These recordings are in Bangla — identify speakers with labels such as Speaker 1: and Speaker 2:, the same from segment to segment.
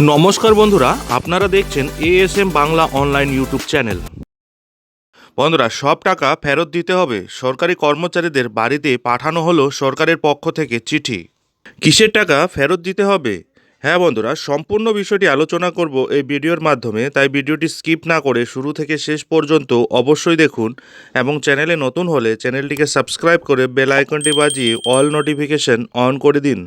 Speaker 1: নমস্কার বন্ধুরা, আপনারা দেখছেন ASM Bangla online YouTube channel বন্ধুরা, সব টাকা ফেরত দিতে হবে। সরকারি কর্মচারীদের বাড়িতে পাঠানো হলো সরকারের পক্ষ থেকে চিঠি। কিসের টাকা ফেরত দিতে হবে? হ্যাঁ বন্ধুরা, সম্পূর্ণ বিষয়টি আলোচনা করব এই ভিডিওর মাধ্যমে, তাই ভিডিওটি স্কিপ না করে শুরু থেকে শেষ পর্যন্ত অবশ্যই দেখুন এবং চ্যানেলে নতুন হলে চ্যানেলটিকে সাবস্ক্রাইব করে বেল আইকনটি বাজিয়ে অল নোটিফিকেশন অন করে দিন।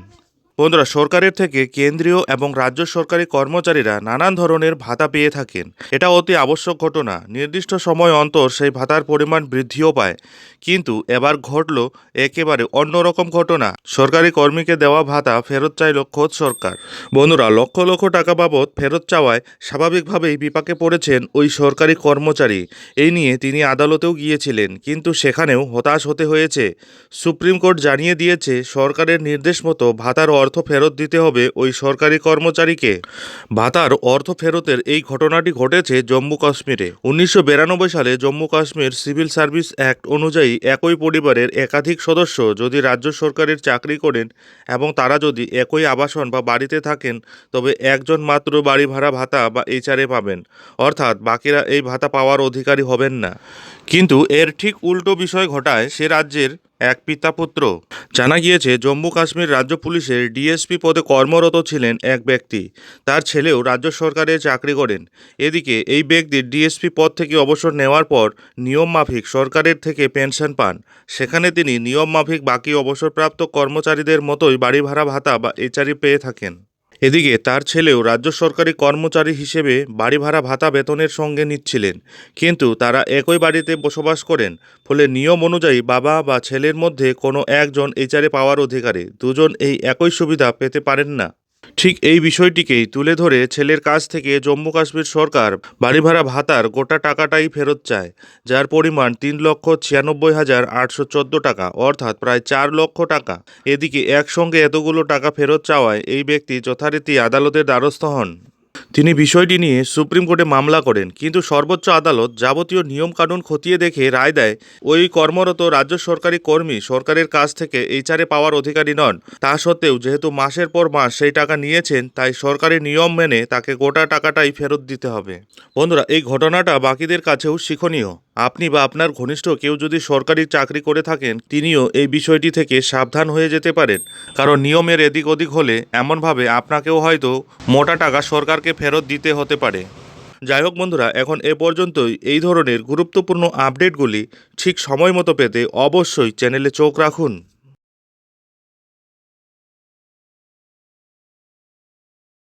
Speaker 1: বন্ধুরা, সরকারের থেকে কেন্দ্রীয় এবং রাজ্য সরকারি কর্মচারীরা নানান ধরনের ভাতা পেয়ে থাকেন। এটা অতি আবশ্যক ঘটনা। নির্দিষ্ট সময় অন্তর সেই ভাতার পরিমাণ বৃদ্ধিও পায়। কিন্তু এবার ঘটল একেবারে অন্যরকম ঘটনা। সরকারি কর্মীকে দেওয়া ভাতা ফেরত চাইল খোদ সরকার। বন্ধুরা, লক্ষ লক্ষ টাকা বাবদ ফেরত চাওয়ায় স্বাভাবিকভাবেই বিপাকে পড়েছেন ওই সরকারি কর্মচারী। এই নিয়ে তিনি আদালতেও গিয়েছিলেন, কিন্তু সেখানেও হতাশ হতে হয়েছে। সুপ্রিম কোর্ট জানিয়ে দিয়েছে, সরকারের নির্দেশ মতো ভাতার অর্থ ফেরত দিতে হবে ওই সরকারি কর্মচারীকে। ভাতার অর্থ ফেরতের এই ঘটনাটি ঘটেছে জম্মু কাশ্মীরে। উনিশশো বিরানব্বই সালে Jammu Kashmir civil service act অনুযায়ী একই পরিবারের একাধিক সদস্য যদি রাজ্য সরকারের চাকরি করেন এবং তারা যদি একই আবাসন বা বাড়িতে থাকেন, তবে একজন মাত্র বাড়ি ভাড়া ভাতা বা এইচআরএ পাবেন। অর্থাৎ বাকিরা এই ভাতা পাওয়ার অধিকারী হবেন না। কিন্তু এর ঠিক উল্টো বিষয় ঘটায় সে রাজ্যের এক পিতাপুত্র। জানা গিয়েছে, জম্মু কাশ্মীর রাজ্য পুলিশের ডিএসপি পদে কর্মরত ছিলেন এক ব্যক্তি। তার ছেলেও রাজ্য সরকারে চাকরি করেন। এদিকে এই ব্যক্তির ডিএসপি পদ থেকে অবসর নেওয়ার পর নিয়ম মাফিক সরকারের থেকে পেনশন পান। সেখানে তিনি নিয়ম মাফিক বাকি অবসরপ্রাপ্ত কর্মচারীদের মতোই বাড়ি ভাড়া ভাতা বা এইচআরই পেয়ে থাকেন। এদিকে তার ছেলেও রাজ্য সরকারি কর্মচারী হিসেবে বাড়ি ভাড়া ভাতা বেতনের সঙ্গে নিচ্ছিলেন। কিন্তু তারা একই বাড়িতে বসবাস করেন। ফলে নিয়ম অনুযায়ী বাবা বা ছেলের মধ্যে কোনো একজন এইচআরএ পাওয়ার অধিকারী। দুজন এই একই সুবিধা পেতে পারেন না। ঠিক এই বিষয়টিকেই তুলে ধরে ছেলের কাছ থেকে জম্মু কাশ্মীর সরকার বাড়ি ভাড়া ভাতার গোটা টাকাটাই ফেরত চায়, যার পরিমাণ তিন লক্ষ ছিয়ানব্বই হাজার আটশো চোদ্দ টাকা, অর্থাৎ প্রায় চার লক্ষ টাকা। এদিকে একসঙ্গে এতগুলো টাকা ফেরত চাওয়ায় এই ব্যক্তি যথারীতি আদালতের দ্বারস্থ হন। তিনি বিষয়টি নিয়ে সুপ্রিম কোর্টে মামলা করেন, কিন্তু সর্বোচ্চ আদালত যাবতীয় নিয়মকানুন খতিয়ে দেখে রায় দেয়, ওই কর্মরত রাজ্য সরকারি কর্মী সরকারের কাছ থেকে এইচআরএ পাওয়ার অধিকারী নন। তা সত্ত্বেও যেহেতু মাসের পর মাস সেই টাকা নিয়েছেন, তাই সরকারি নিয়ম মেনে তাকে গোটা টাকাটাই ফেরত দিতে হবে। বন্ধুরা, এই ঘটনাটা বাকিদের কাছেও শিক্ষণীয়। আপনি বা আপনার ঘনিষ্ঠ কেউ যদি সরকারি চাকরি করে থাকেন, তিনিও এই বিষয়টি থেকে সাবধান হয়ে যেতে পারেন। কারণ নিয়মের এদিক ওদিক হলে এমনভাবে আপনাকেও হয়তো মোটা টাকা সরকারকে ফেরত দিতে হতে পারে। যাই হোক বন্ধুরা, এখন এ পর্যন্তই। এই ধরনের গুরুত্বপূর্ণ আপডেটগুলি ঠিক সময় মতো পেতে অবশ্যই চ্যানেলে চোখ রাখুন।